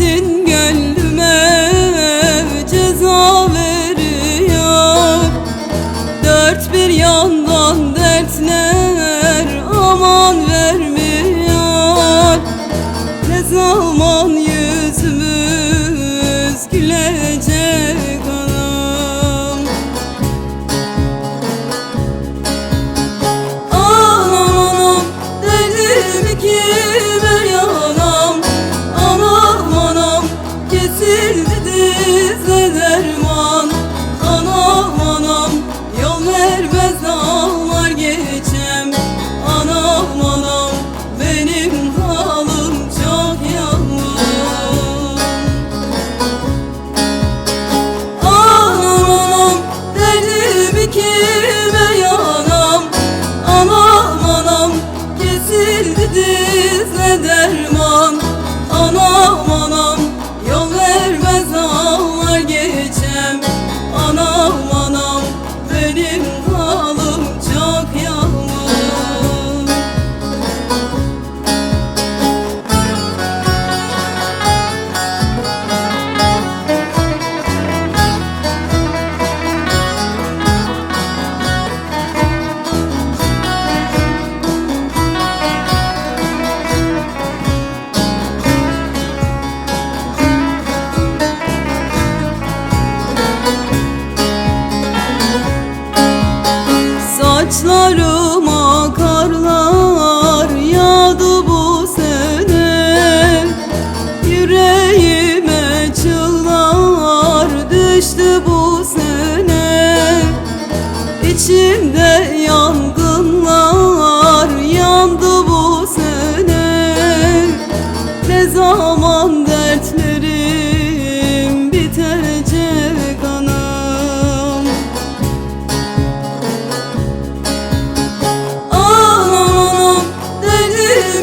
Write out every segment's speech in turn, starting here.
hasretin gönlüme ceza veriyor Dört bir yandan dertler aman vermiyor. Ne zaman yüzümüz gülecek?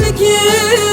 Again.